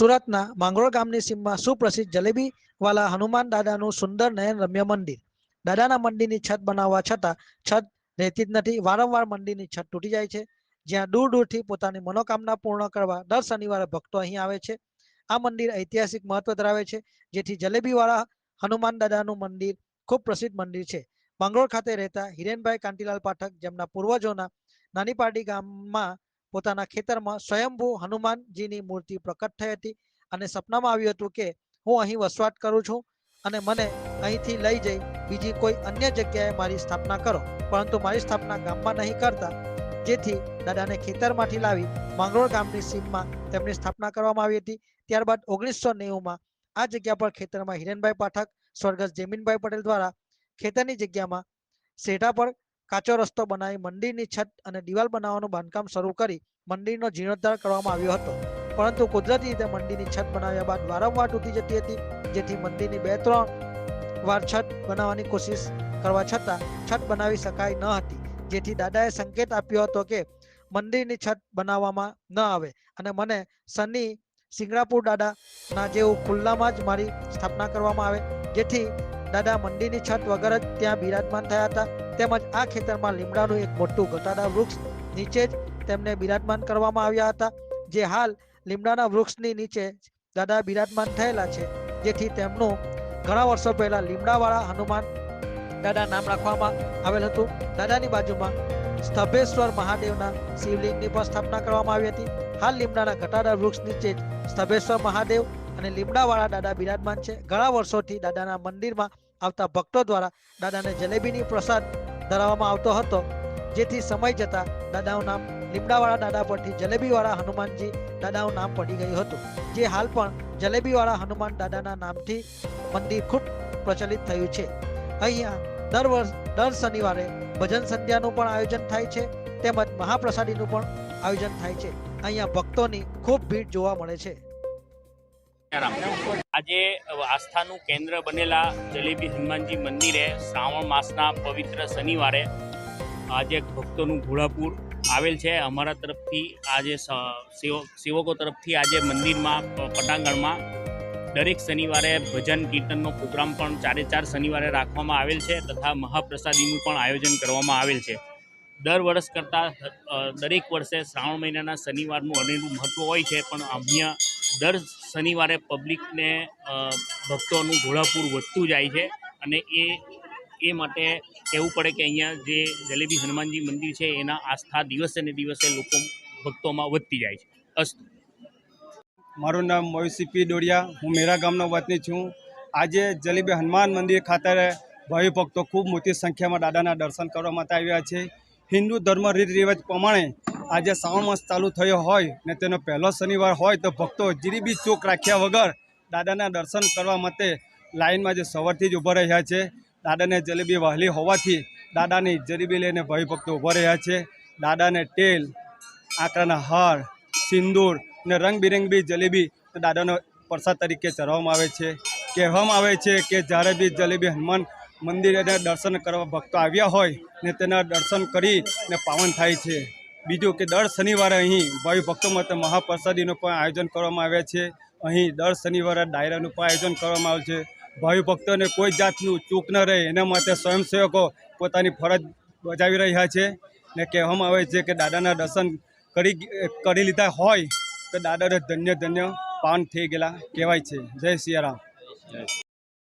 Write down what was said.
સુરતના માંગરોળ ગામની સીમમાં સુપ્રસિદ્ધ જલેબીવાલા હનુમાન દાદાનું સુંદર નયન રમ્ય મંદિર. દાદાના મંદિરની છત બનાવવા છતાં છત રહેતી જ નથી. વારંવાર મંદિરની છત તૂટી જાય છે. જ્યાં દૂર દૂરથી પોતાની મનોકામના પૂર્ણ કરવા દર શનિવારે ભક્તો અહીં આવે છે. આ મંદિર ઐતિહાસિક મહત્વ ધરાવે છે. જેથી જલેબીવાળા હનુમાન દાદાનું મંદિર ખૂબ પ્રસિદ્ધ મંદિર છે. માંગરોળ ખાતે રહેતા હિરેનભાઈ કાંતિલાલ પાઠક, જેમના પૂર્વજોના નાની પાડી ગામમાં પોતાના ખેતરમાં સ્વયંભૂ હનુમાનજીની મૂર્તિ પ્રકટ થઈ હતી અને સપનામાં આવ્યું હતું કે હું અહીં વસવાટ કરું છું અને મને અહીંથી લઈ જઈ બીજી કોઈ અન્ય જગ્યાએ મારી સ્થાપના કરો. પરંતુ મારી સ્થાપના ગામમાં નહીં કરતા, જેથી દાદાને ખેતરમાંથી લાવી માંગરોળ ગામની સીમમાં તેમની સ્થાપના કરવામાં આવી હતી. ત્યારબાદ ઓગણીસો નેવુંમાં આ જગ્યા પર ખેતરમાં હિરેનભાઈ પાઠક, સ્વર્ગસ્થ જેમીનભાઈ પટેલ દ્વારા ખેતરની જગ્યામાં શેઢા પર કાચો રસ્તો બનાવી મંદિરની છત અને દિવાલ બનાવવાનું બાંધકામ શરૂ કરી મંદિરનો જીર્ણોદ્ધાર કરવામાં આવ્યો હતો. પરંતુ કુદરતી રીતે મંદિરની છત બનાવ્યા બાદ વારંવાર તૂટી જતી હતી, જેથી મંદિરની બે ત્રણ વાર છત બનાવવાની કોશિશ કરવા છતાં છત બનાવી શકાય ન હતી. જેથી દાદાએ સંકેત આપ્યો હતો કે મંદિરની છત બનાવવામાં ન આવે અને મને શનિ સિંગરાપુર દાદાના જેવું ખુલ્લામાં જ મારી સ્થાપના કરવામાં આવે. જેથી દાદા મંદિરની છત વગર જ ત્યાં બિરાજમાન થયા હતા. તેમજ આ ખેતરમાં લીમડાનું એક મોટું ઘટાડા વૃક્ષ નીચે જ તેમને બિરાજમાન કરવામાં આવ્યા હતા. જે હાલ લીમડાના વૃક્ષની નીચે દાદા બિરાજમાન થયેલા છે. જેથી તેમનું ઘણા વર્ષો પહેલા લીમડાવાળા હનુમાન દાદા નામ રાખવામાં આવેલ હતું. દાદાની બાજુમાં સ્તભેશ્વર મહાદેવના શિવલિંગની પણ સ્થાપના કરવામાં આવી હતી. હાલ લીમડાના ઘટાડા વૃક્ષ નીચે જ સ્તભેશ્વર મહાદેવ અને લીમડાવાળા દાદા બિરાજમાન છે. ઘણા વર્ષોથી દાદાના મંદિરમાં આવતા ભક્તો દ્વારા દાદાને જલેબીની પ્રસાદ ધરાવવામાં આવતો હતો, જેથી સમય જતા દાદાનું નામ લીમડાવાળા દાદા પરથી જલેબીવાળા હનુમાનજી દાદાનું નામ પડી ગયું હતું. જે હાલ પણ જલેબીવાળા હનુમાન દાદાના નામથી મંદિર ખૂબ પ્રચલિત થયું છે. અહીંયા દર વર્ષ, દર શનિવારે ભજન સંધ્યાનું પણ આયોજન થાય છે, તેમજ મહાપ્રસાદીનું પણ આયોજન થાય છે. અહીંયા ભક્તોની ખૂબ ભીડ જોવા મળે છે. આજે આસ્થાનું કેન્દ્ર બનેલા જલેબી હનુમાનજી મંદિરે શ્રાવણ માસના પવિત્ર શનિવારે આજે ભક્તોનું ઘોડાપુર આવેલ છે. અમારા તરફથી આજે સેવકો તરફથી આજે મંદિરમાં પટાંગણમાં દરેક શનિવારે ભજન કીર્તનનો પ્રોગ્રામ પણ ચારે ચાર શનિવારે રાખવામાં આવેલ છે તથા મહાપ્રસાદીનું પણ આયોજન કરવામાં આવેલ છે. દર વર્ષ કરતાં દરેક વર્ષે શ્રાવણ મહિનાના શનિવારનું અનેરું મહત્ત્વ હોય છે પણ અહીંયા દર શનિવારે પબ્લિકને ભક્તોનું ઘોડાપૂર વધતું જાય છે અને એ એ માટે કહેવું પડે કે અહીંયા જે જલેબી હનુમાનજી મંદિર છે, એના આસ્થા દિવસે ને દિવસે લોકો ભક્તોમાં વધતી જાય છે. અસ્તુ. મારું નામ મોયુસી પી ડોડિયા, હું મેરા ગામનો વતની છું. આજે જલેબી હનુમાન મંદિર ખાતે ભાવિ ભક્તો ખૂબ મોટી સંખ્યામાં દાદાના દર્શન કરવા માટે આવ્યા છે. હિન્દુ ધર્મ રીત રિવાજ પ્રમાણે આજે શ્રાવણ માસ ચાલુ થયો હોય ને તેનો પહેલો શનિવાર હોય તો ભક્તો જીરીબી ચોક રાખ્યા વગર દાદાના દર્શન કરવા માટે લાઇનમાં જે સવારથી જ ઊભા રહ્યા છે. દાદાને જલેબી વહેલી હોવાથી દાદાની જલેબી લઈને ભાઈ ભક્તો ઊભા રહ્યા છે. દાદાને તેલ આંકડાના હાર, સિંદૂર ને રંગબેરંગી જલેબી દાદાનો પ્રસાદ તરીકે ચઢાવવામાં આવે છે. કહેવામાં આવે છે કે જ્યારે બી જલેબી હનુમાન મંદિરે દર્શન કરવા ભક્તો આવ્યા હોય ને તેના દર્શન કરી ને પાવન થાય છે. બીજું કે દર શનિવારે અહીં ભાવિ ભક્તો માટે મહાપ્રસાદીનું પણ આયોજન કરવામાં આવે છે. અહીં દર શનિવારે ડાયરાનું પણ આયોજન કરવામાં આવે છે. ભાવિ ભક્તોને કોઈ જાતનું ચૂક ન રહે, એના માટે સ્વયંસેવકો પોતાની ફરજ બજાવી રહ્યા છે ને કહેવામાં આવે છે કે દાદાના દર્શન કરી કરી લીધા હોય તો દાદાને ધન્ય ધન્ય પાન થઈ ગયેલા કહેવાય છે. જય સિયારામ.